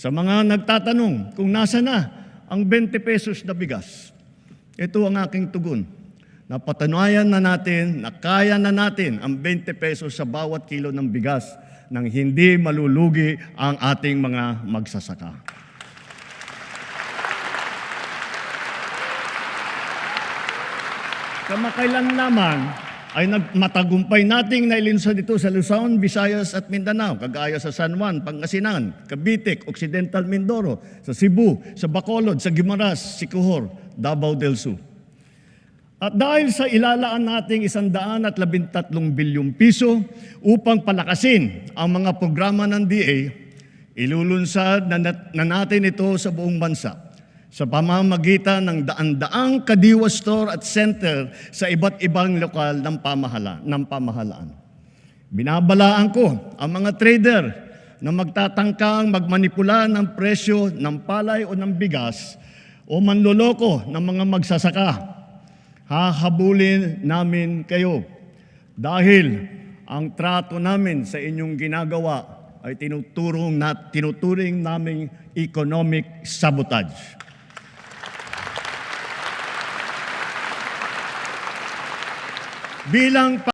Sa mga nagtatanong kung nasa na ang 20 pesos na bigas, ito ang aking tugon. Napatunayan na natin na kaya na natin ang 20 pesos sa bawat kilo ng bigas nang hindi malulugi ang ating mga magsasaka. Kamakailan naman ay nagmatagumpay nating nailinsa dito sa Luzon, Visayas at Mindanao, kagaya sa San Juan, Pangasinan, Cavite, Occidental Mindoro, sa Cebu, sa Bacolod, sa Guimaras, Siquijor, Davao del Sur. At dahil sa ilalaan nating isandaan at labintatlong bilyong piso upang palakasin ang mga programa ng DA, ilulunsad na natin ito sa buong bansa sa pamamagitan ng daan-daang kadiwa store at center sa iba't ibang lokal ng, pamahala, ng pamahalaan. Binabalaan ko ang mga trader na magtatangkang magmanipula ng presyo ng palay o ng bigas o manloloko ng mga magsasaka. Hahabulin namin kayo dahil ang trato namin sa inyong ginagawa ay tinuturong na, tinuturing naming economic sabotage. Bilang